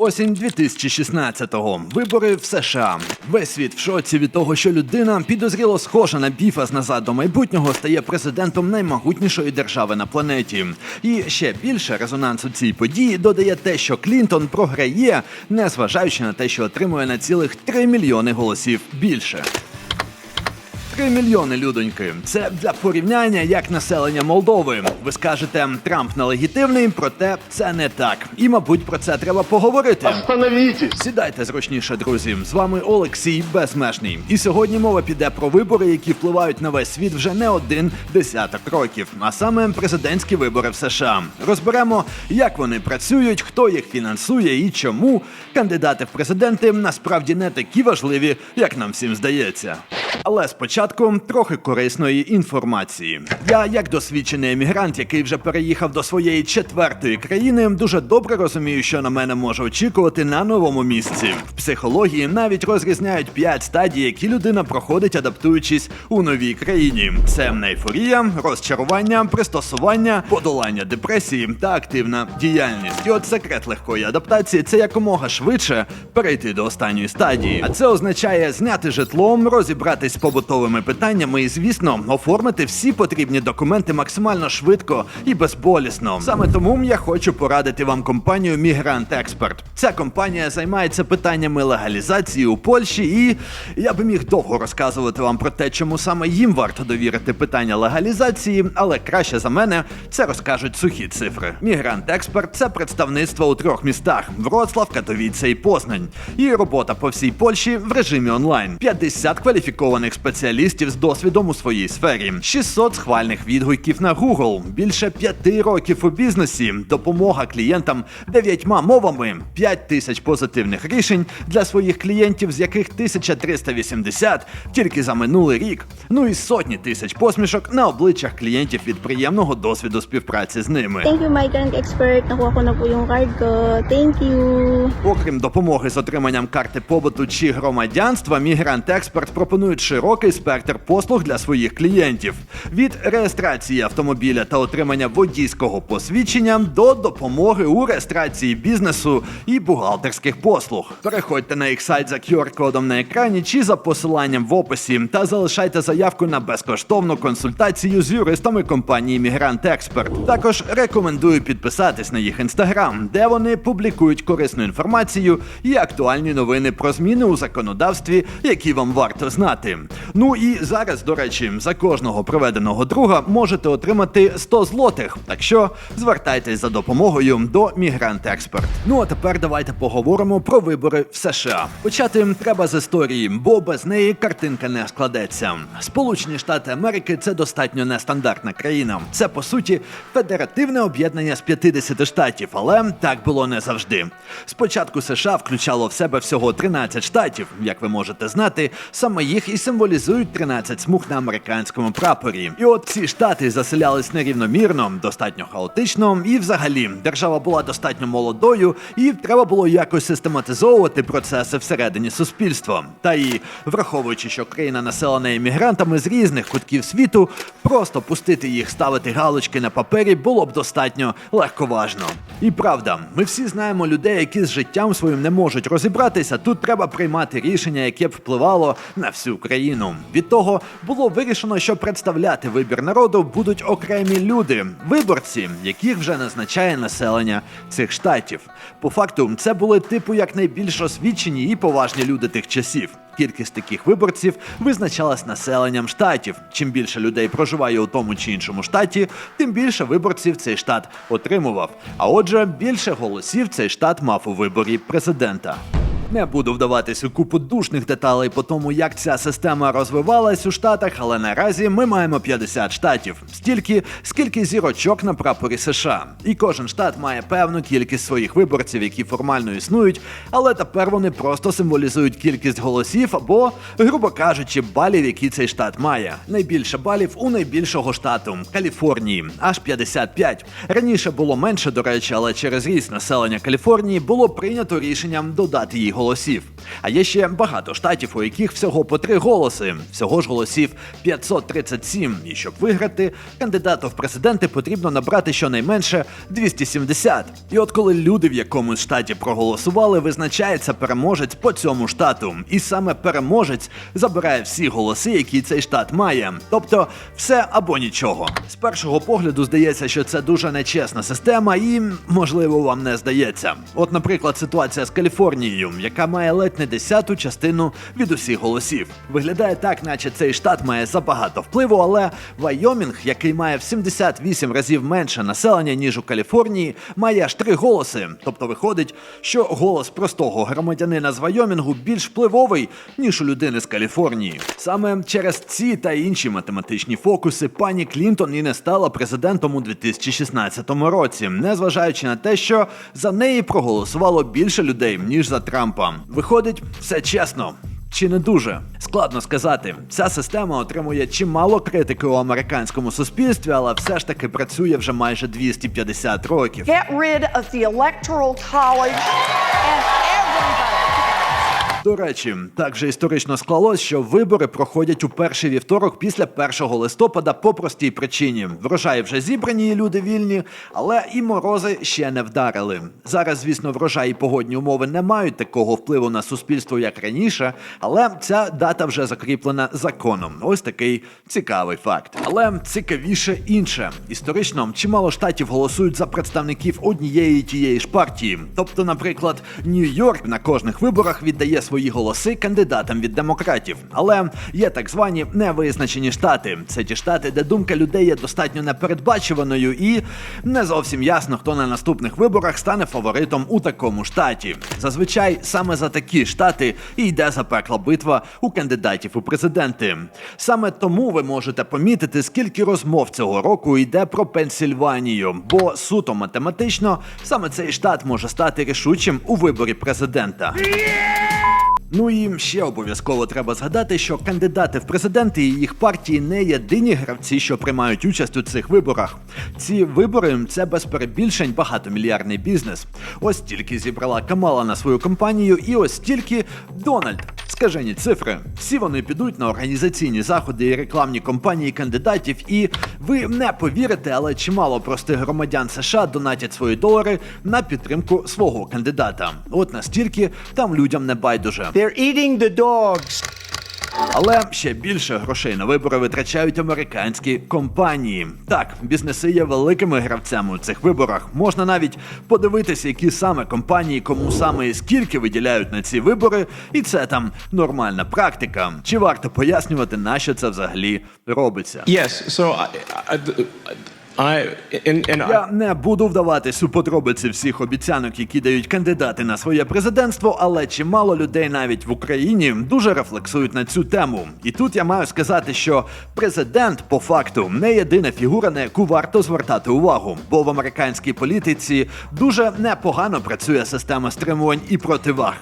Осінь 2016-го. Вибори в США. Весь світ в шоці від того, що людина підозріло схожа на біфа з назад до майбутнього стає президентом наймогутнішої держави на планеті. І ще більше резонансу цій події додає те, що Клінтон програє, незважаючи на те, що отримує на цілих 3 мільйони голосів більше. 3 мільйони людоньки. Це для порівняння як населення Молдови. Ви скажете, Трамп нелегітимний, проте це не так. І, мабуть, про це треба поговорити. Остановитесь! Сідайте зручніше, друзі. З вами Олексій Безмежний. І сьогодні мова піде про вибори, які впливають на весь світ вже не один десяток років, а саме президентські вибори в США. Розберемо, як вони працюють, хто їх фінансує і чому кандидати в президенти насправді не такі важливі, як нам всім здається. Але спочатку трохи корисної інформації. Я, як досвідчений емігрант, який вже переїхав до своєї четвертої країни, дуже добре розумію, що на мене може очікувати на новому місці. В психології навіть розрізняють п'ять стадій, які людина проходить, адаптуючись у новій країні: це ейфорія, розчарування, пристосування, подолання депресії та активна діяльність. І от секрет легкої адаптації це якомога швидше перейти до останньої стадії. А це означає зняти житло, розібратись з побутовими питаннями і, звісно, оформити всі потрібні документи максимально швидко і безболісно. Саме тому я хочу порадити вам компанію Мігрант Експерт. Ця компанія займається питаннями легалізації у Польщі, і я би міг довго розказувати вам про те, чому саме їм варто довірити питання легалізації, але краще за мене це розкажуть сухі цифри. Мігрант Експерт це представництво у трьох містах: Вроцлав, Катовіце і Познань. І робота по всій Польщі в режимі онлайн. 50 кваліфікованих спеціалістів з досвідом у своїй сфері, 600 схвальних відгуків на Google, більше 5 років у бізнесі, допомога клієнтам дев'ятьма мовами, 5 тисяч позитивних рішень для своїх клієнтів, з яких 1380 тільки за минулий рік. Ну і сотні тисяч посмішок на обличчях клієнтів від приємного досвіду співпраці з ними. Thank you, migrant expert. Nakuha ko na po yung card ko. Thank you. Окрім допомоги з отриманням карти побуту чи громадянства, Мігрант Експерт пропонують широкий спектр послуг для своїх клієнтів: від реєстрації автомобіля та отримання водійського посвідчення до допомоги у реєстрації бізнесу і бухгалтерських послуг. Переходьте на їх сайт за QR-кодом на екрані чи за посиланням в описі та залишайте заявку на безкоштовну консультацію з юристами компанії Мігрант Експерт. Також рекомендую підписатись на їх інстаграм, де вони публікують корисну інформацію і актуальні новини про зміни у законодавстві, які вам варто знати. Ну і зараз, до речі, за кожного проведеного друга можете отримати 100 злотих. Так що звертайтесь за допомогою до Мігрант Експерт. Ну а тепер давайте поговоримо про вибори в США. Почати треба з історії, бо без неї картинка не складеться. Сполучені Штати Америки це достатньо нестандартна країна. Це по суті федеративне об'єднання з 50 штатів, але так було не завжди. Спочатку США включало в себе всього 13 штатів. Як ви можете знати, саме їх і символізують 13 смуг на американському прапорі. І от ці штати заселялись нерівномірно, достатньо хаотично, і взагалі держава була достатньо молодою, і треба було якось систематизовувати процеси всередині суспільства. Та і враховуючи, що країна населена іммігрантами з різних кутків світу, просто пустити їх ставити галочки на папері було б достатньо легковажно. І правда, ми всі знаємо людей, які з життям своїм не можуть розібратися. Тут треба приймати рішення, яке б впливало на всю країну. Від того було вирішено, що представляти вибір народу будуть окремі люди, виборці, яких вже назначає населення цих штатів. По факту, це були типу як найбільш освічені і поважні люди тих часів. Кількість таких виборців визначалась населенням штатів. Чим більше людей проживає у тому чи іншому штаті, тим більше виборців цей штат отримував. А отже, більше голосів цей штат мав у виборі президента. Не буду вдаватись у купу душних деталей по тому, як ця система розвивалась у штатах, але наразі ми маємо 50 штатів, стільки, скільки зірочок на прапорі США. І кожен штат має певну кількість своїх виборців, які формально існують, але тепер вони просто символізують кількість голосів або, грубо кажучи, балів, які цей штат має. Найбільше балів у найбільшого штату Каліфорнії, аж 55. Раніше було менше, до речі, але через ріст населення Каліфорнії було прийнято рішенням додати їх голосів. А є ще багато штатів, у яких всього по три голоси. Всього ж голосів 537. І щоб виграти, кандидату в президенти потрібно набрати щонайменше 270. І от коли люди в якомусь штаті проголосували, визначається переможець по цьому штату. І саме переможець забирає всі голоси, які цей штат має. Тобто все або нічого. З першого погляду здається, що це дуже нечесна система, і можливо вам не здається. От, наприклад, ситуація з Каліфорнією, яка має ледь не десяту частину від усіх голосів. Виглядає так, наче цей штат має забагато впливу, але Вайомінг, який має в 78 разів менше населення ніж у Каліфорнії, має аж три голоси. Тобто виходить, що голос простого громадянина з Вайомінгу більш впливовий ніж у людини з Каліфорнії. Саме через ці та інші математичні фокуси пані Клінтон і не стала президентом у 2016 році, незважаючи на те, що за неї проголосувало більше людей ніж за Трампа. Виходить, все чесно. Чи не дуже складно сказати, ця система отримує чимало критики у американському суспільстві, але все ж таки працює вже майже 250 років. Get rid of the Electoral College and. До речі, також історично склалось, що вибори проходять у перший вівторок після 1 листопада по простій причині. Врожаї вже зібрані, і люди вільні, але і морози ще не вдарили. Зараз, звісно, врожай і погодні умови не мають такого впливу на суспільство, як раніше, але ця дата вже закріплена законом. Ось такий цікавий факт. Але цікавіше інше. Історично чимало штатів голосують за представників однієї тієї ж партії. Тобто, наприклад, Нью-Йорк на кожних виборах віддає свої голоси кандидатам від демократів. Але є так звані невизначені штати. Це ті штати, де думка людей є достатньо непередбачуваною і не зовсім ясно, хто на наступних виборах стане фаворитом у такому штаті. Зазвичай саме за такі штати і йде запекла битва у кандидатів у президенти. Саме тому ви можете помітити, скільки розмов цього року йде про Пенсільванію, бо суто математично саме цей штат може стати рішучим у виборі президента. Ну і ще обов'язково треба згадати, що кандидати в президенти і їх партії не єдині гравці, що приймають участь у цих виборах. Ці вибори це без перебільшень багатомільярдний бізнес. Ось тільки зібрала Камала на свою компанію, і ось тільки Дональд. Скажені цифри. Всі вони підуть на організаційні заходи і рекламні кампанії кандидатів, і ви не повірите, але чимало простих громадян США донатять свої долари на підтримку свого кандидата. От настільки там людям не байдуже. They're eating the dogs. Але ще більше грошей на вибори витрачають американські компанії. Так, бізнеси є великими гравцями у цих виборах. Можна навіть подивитися, які саме компанії, кому саме і скільки виділяють на ці вибори, і це там нормальна практика. Чи варто пояснювати, на що це взагалі робиться? Yes. So I, I, I Я не буду вдаватись у подробиці всіх обіцянок, які дають кандидати на своє президентство, але чимало людей навіть в Україні дуже рефлексують на цю тему. І тут я маю сказати, що президент по факту не єдина фігура, на яку варто звертати увагу, бо в американській політиці дуже непогано працює система стримувань і противаг.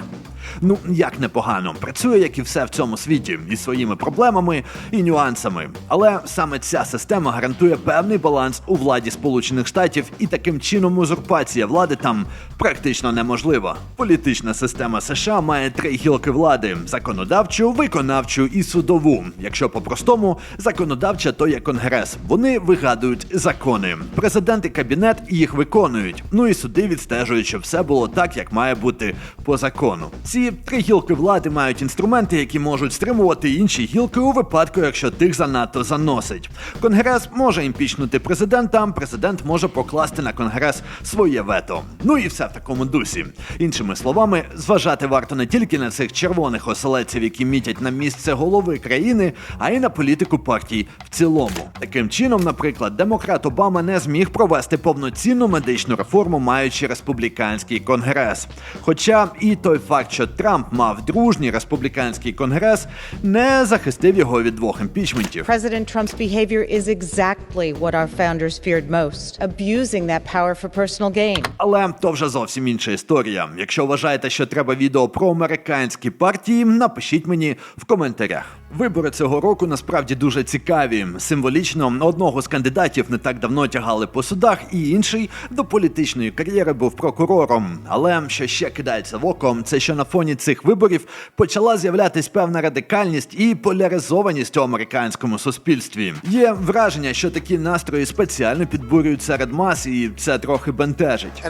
Ну, як непогано, працює, як і все в цьому світі, із своїми проблемами і нюансами. Але саме ця система гарантує певний баланс у владі Сполучених Штатів, і таким чином узурпація влади там практично неможлива. Політична система США має три гілки влади: законодавчу, виконавчу і судову. Якщо по-простому, законодавча то є конгрес. Вони вигадують закони. Президент і кабінет їх виконують. Ну і суди відстежують, щоб все було так, як має бути по закону. Ці три гілки влади мають інструменти, які можуть стримувати інші гілки у випадку, якщо тих занадто заносить. Конгрес може імпічнути президента, президент може покласти на конгрес своє вето. Ну і все в такому дусі. Іншими словами, зважати варто не тільки на цих червоних оселедців, які мітять на місце голови країни, а й на політику партій в цілому. Таким чином, наприклад, демократ Обама не зміг провести повноцінну медичну реформу, маючи республіканський конгрес. Хоча і той факт, що Трамп мав дружній республіканський конгрес, не захистив його від двох імпічментів. President Trump's behavior is exactly what our founders feared most abusing that power for personal gain. Але то вже зовсім інша історія. Якщо вважаєте, що треба відео про американські партії, напишіть мені в коментарях. Вибори цього року насправді дуже цікаві. Символічно одного з кандидатів не так давно тягали по судах, і інший до політичної кар'єри був прокурором. Але що ще кидається в око, це що на фоні цих виборів почала з'являтись певна радикальність і поляризованість у американському суспільстві. Є враження, що такі настрої спеціально підбурюють серед мас, і це трохи бентежить.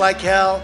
Like hell,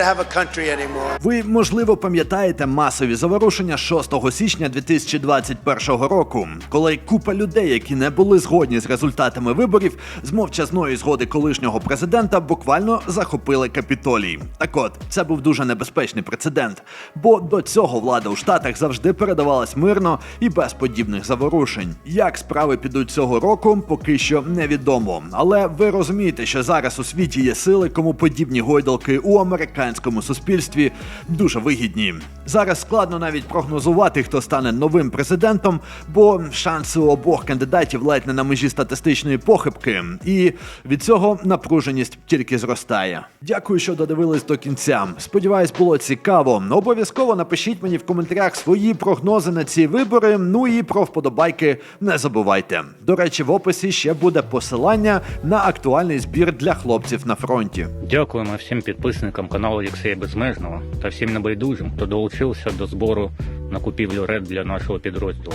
have a anymore. Ви можливо пам'ятаєте масові заворушення 6 січня 2021 року, коли купа людей, які не були згодні з результатами виборів, з мовчазної згоди колишнього президента буквально захопили капітолій. Так от, це був дуже небезпечний прецедент, бо до цього влада у штатах завжди передавалась мирно і без подібних заворушень. Як справи підуть цього року, поки що невідомо. Але ви розумієте, що зараз у світі є сили, кому подібні гойдалки у американському суспільстві дуже вигідні. Зараз складно навіть прогнозувати, хто стане новим президентом, бо шанси у обох кандидатів ледь не на межі статистичної похибки, і від цього напруженість тільки зростає. Дякую, що додивились до кінця. Сподіваюсь, було цікаво. Обов'язково напишіть мені в коментарях свої прогнози на ці вибори. Ну і про вподобайки не забувайте. До речі, в описі ще буде посилання на актуальний збір для хлопців на фронті. Дякуємо всім підписникам каналу Олексія Безмежного та всім небайдужим, хто долучився до збору на купівлю ред для нашого підрозділу.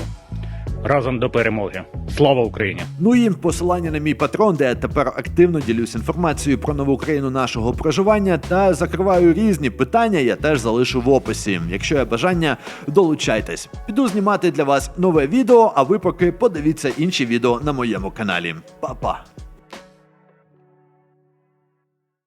Разом до перемоги! Слава Україні! Ну і посилання на мій патрон, де я тепер активно ділюсь інформацією про нову країну нашого проживання та закриваю різні питання, я теж залишу в описі. Якщо є бажання, долучайтесь. Піду знімати для вас нове відео, а ви поки подивіться інші відео на моєму каналі. Па-па!